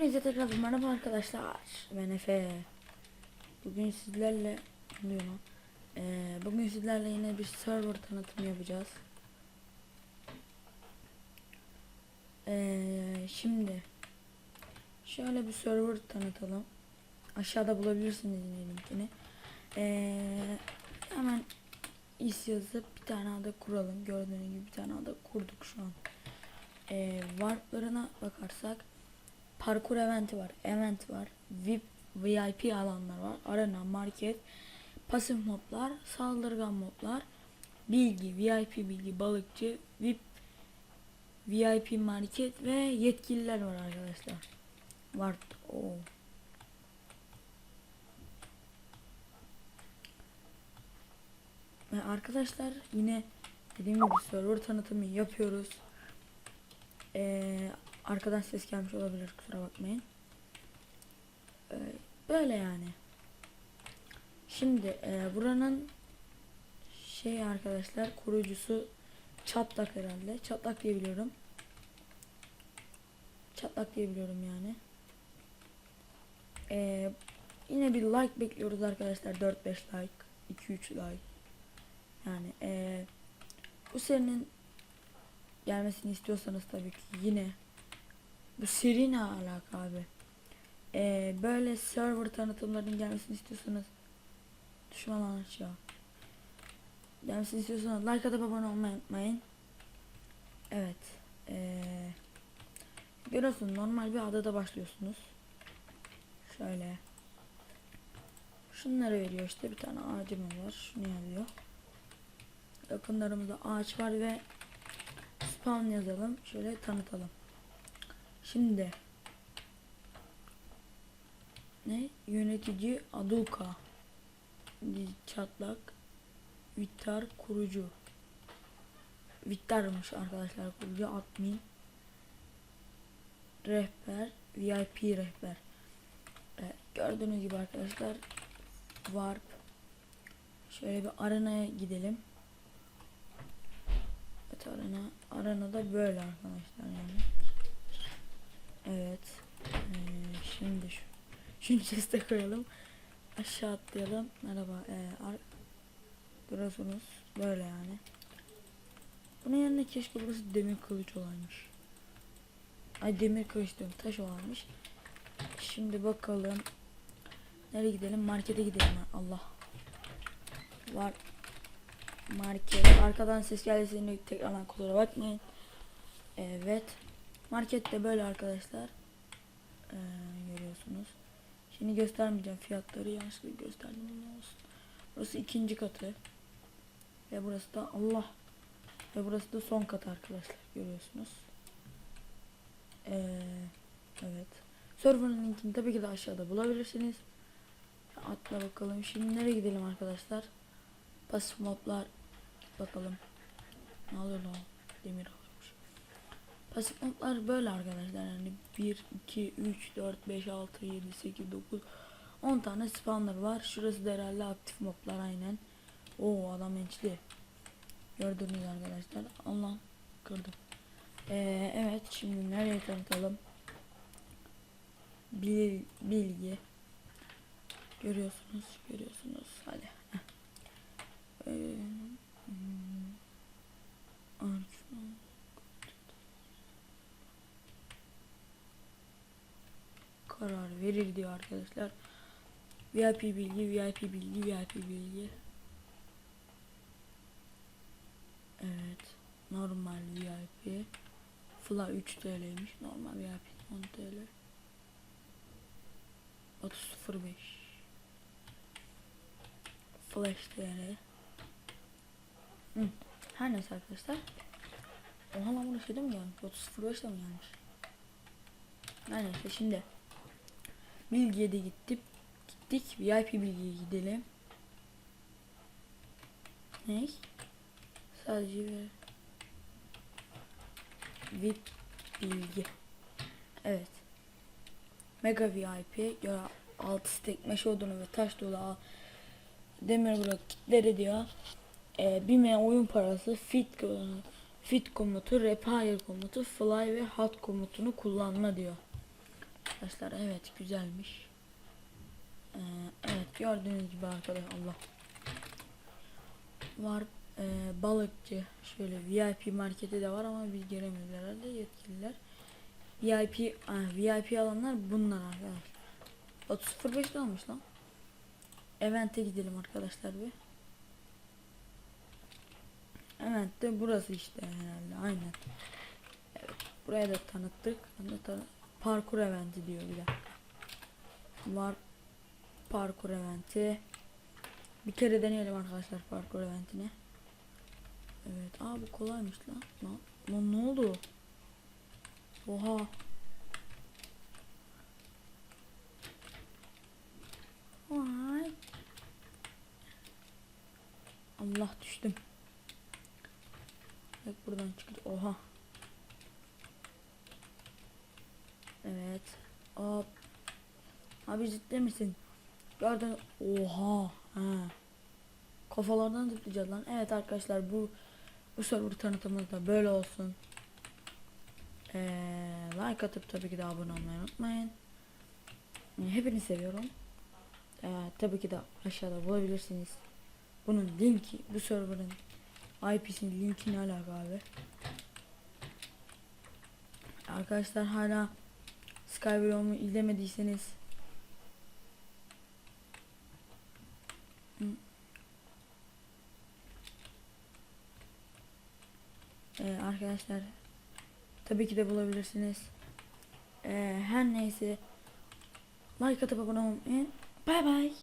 Hepinize tekrar merhaba arkadaşlar. Ben Efe. Bugün sizlerle oluyor lan? Ee, bugün sizlerle yine bir server tanıtımı yapacağız. Ee, şimdi şöyle bir server tanıtalım. Aşağıda bulabilirsiniz linkini. Ee, hemen is yazıp bir tane ada kuralım. Gördüğünüz gibi bir tane ada kurduk şu an. Ee, warplarına bakarsak parkur eventi var, event var, VIP, VIP alanlar var, arena, market, pasif modlar, saldırgan modlar, bilgi, VIP bilgi, balıkçı, VIP, VIP market ve yetkililer var arkadaşlar. Var. Oo. Ve arkadaşlar yine dediğim gibi server tanıtımı yapıyoruz. Ee, arkadan ses gelmiş olabilir kusura bakmayın. Ee, böyle yani. Şimdi e, buranın şey arkadaşlar kurucusu çatlak herhalde. Çatlak diye biliyorum. Çatlak diye biliyorum yani. Ee, yine bir like bekliyoruz arkadaşlar. 4-5 like. 2-3 like. Yani ee, bu serinin gelmesini istiyorsanız tabii ki yine bu seri ne alaka abi? Ee, böyle server tanıtımlarının gelmesini istiyorsanız düşman aşağı. Gelmesini istiyorsanız like atıp abone olmayı unutmayın. Evet. Ee, görüyorsunuz normal bir adada başlıyorsunuz. Şöyle. Şunları veriyor işte bir tane ağacımız var. Şunu yazıyor. Yakınlarımızda ağaç var ve spawn yazalım. Şöyle tanıtalım. Şimdi ne? Yönetici Aduka. Çatlak. Vittar kurucu. Vittar'mış arkadaşlar kurucu admin. Rehber. VIP rehber. Evet, gördüğünüz gibi arkadaşlar Warp. Şöyle bir arenaya gidelim. Evet arena. Arena da böyle arkadaşlar yani. Evet. Ee, şimdi şu. Şunu chest'e koyalım. Aşağı atlayalım. Merhaba. Ee, ar Görüyorsunuz. Böyle yani. Bunun yerine keşke burası demir kılıç olaymış. Ay demir kılıç diyorum. Taş olaymış. Şimdi bakalım. Nereye gidelim? Markete gidelim. Allah. Var. Market. Arkadan ses geldiğinde tekrardan kusura bakmayın. Evet. Markette böyle arkadaşlar. Ee, görüyorsunuz. Şimdi göstermeyeceğim fiyatları yanlışlıkla gösterdim olsun. Burası ikinci katı. Ve burası da Allah. Ve burası da son kat arkadaşlar görüyorsunuz. Ee, evet. Server'ın linkini tabii ki de aşağıda bulabilirsiniz. Atla bakalım. Şimdi nereye gidelim arkadaşlar? Pasif modlar bakalım. Ne oluyor lan? Demir. Pasif modlar böyle arkadaşlar. Yani 1, 2, 3, 4, 5, 6, 7, 8, 9, 10 tane spawner var. Şurası da herhalde aktif modlar aynen. Oo adam ençli. Gördünüz arkadaşlar. Allah kırdım. Ee, evet şimdi nereye tanıtalım? Bil, bilgi. Görüyorsunuz, görüyorsunuz. Hadi. Ee, Karar verir diyor arkadaşlar. VIP bilgi, VIP bilgi, VIP bilgi. Evet. Normal VIP. Fla 3 TL'ymiş. Normal VIP 10 TL. 30.05 Flash TL Hı. Her neyse arkadaşlar Oha lan burası şeyde mi gelmiş? 30.05'de mi gelmiş? Her neyse şimdi Bilgiye de gittik Gittik VIP bilgiye gidelim Ne? Sadece bir VIP bilgi Evet Mega VIP göre altı stek meşe odunu ve taş dolu al- demir blok kitleri diyor. Ee, BİM'e oyun parası fit fit komutu, repair komutu, fly ve hot komutunu kullanma diyor. Arkadaşlar. Evet güzelmiş. Ee, evet gördüğünüz gibi arkadaşlar Allah var e, balıkçı şöyle VIP marketi de var ama biz giremiyoruz herhalde yetkililer. VIP ah, VIP alanlar bunlar arkadaşlar. 30.05'te almış lan. Event'e gidelim arkadaşlar bir. Evet de burası işte herhalde aynen. Evet buraya da tanıttık. Ben de tanı- parkur eventi diyor bir dakika. Var parkur eventi. Bir kere deneyelim arkadaşlar parkur eventini. Evet aa bu kolaymış lan. Lan, lan ne oldu? Oha. Vay. Allah düştüm. Bak buradan çıktı. Oha. Evet. Hop. Abi ciddi misin? Gördün. Oha. Ha. Kafalardan zıplayacağız lan. Evet arkadaşlar bu bu server tanıtımımız da böyle olsun. Ee, like atıp tabii ki de abone olmayı unutmayın. Hepinizi seviyorum. Ee, tabii ki de aşağıda bulabilirsiniz. Bunun linki, bu serverın IP'sinin linki ne alaka abi? Arkadaşlar hala Skyrim'i izlemediyseniz. Ee, arkadaşlar tabii ki de bulabilirsiniz. Ee, her neyse like atıp abone olmayı. Bay bay.